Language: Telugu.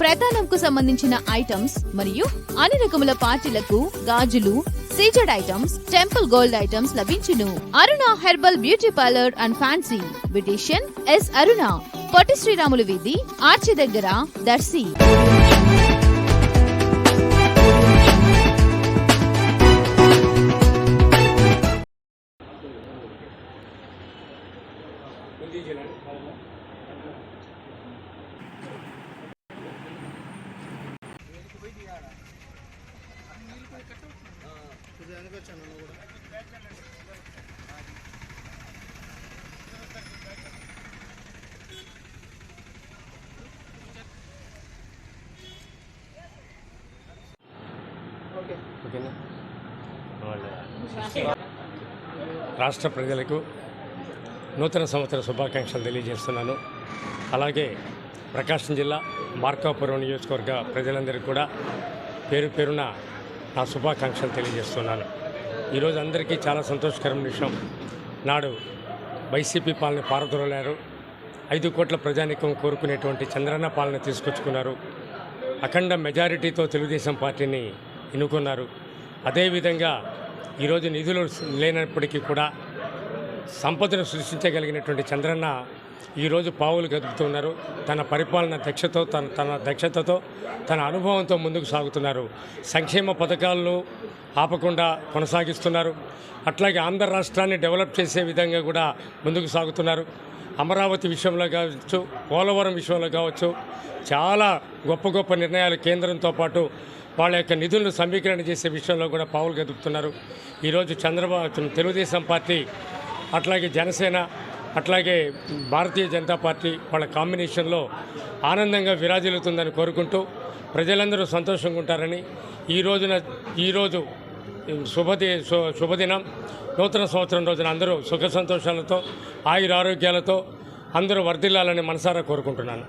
ప్రధానంకు సంబంధించిన ఐటమ్స్ మరియు అన్ని రకముల పార్టీలకు గాజులు CZ items temple gold items లభించును. Aruna herbal beauty parlour and fancy. Beautician S Aruna. Potti Sriramulu వీధి ఆర్చి దగ్గర దర్శి. రాష్ట్ర ప్రజలకు నూతన సంవత్సర శుభాకాంక్షలు తెలియజేస్తున్నాను. అలాగే ప్రకాశం జిల్లా మార్కాపురం నియోజకవర్గ ప్రజలందరికీ కూడా పేరు పేరున నా శుభాకాంక్షలు తెలియజేస్తున్నాను. ఈరోజు అందరికీ చాలా సంతోషకరమైన విషయం. నాడు వైసీపీ పాలన పారదొరలేరు. ఐదు కోట్ల ప్రజానికం కోరుకునేటువంటి చంద్రన్న పాలన తీసుకొచ్చుకున్నారు. అఖండ మెజారిటీతో తెలుగుదేశం పార్టీని ఎన్నుకున్నారు. అదేవిధంగా ఈరోజు నిధులు లేనప్పటికీ కూడా సంపదను సృష్టించగలిగినటువంటి చంద్రన్న ఈరోజు పావులు గదుపుతున్నారు తన పరిపాలన దక్షతో తన తన దక్షతతో తన అనుభవంతో ముందుకు సాగుతున్నారు. సంక్షేమ పథకాలను ఆపకుండా కొనసాగిస్తున్నారు. అట్లాగే ఆంధ్ర రాష్ట్రాన్ని డెవలప్ చేసే విధంగా కూడా ముందుకు సాగుతున్నారు. అమరావతి విషయంలో కావచ్చు పోలవరం విషయంలో కావచ్చు చాలా గొప్ప గొప్ప నిర్ణయాలు కేంద్రంతో పాటు వాళ్ళ యొక్క నిధులను సమీకరణ చేసే విషయంలో కూడా పావులు గదుపుతున్నారు ఈరోజు చంద్రబాబు తెలుగుదేశం పార్టీ అట్లాగే జనసేన అట్లాగే భారతీయ జనతా పార్టీ వాళ్ళ కాంబినేషన్లో ఆనందంగా విరాజిల్లుతుందని కోరుకుంటూ ప్రజలందరూ సంతోషంగా ఉంటారని ఈ రోజున ఈరోజు శుభది శుభదినం. నూతన సంవత్సరం రోజున అందరూ సుఖ సంతోషాలతో ఆయుర ఆరోగ్యాలతో అందరూ వర్ధిల్లాలని మనసారా కోరుకుంటున్నాను.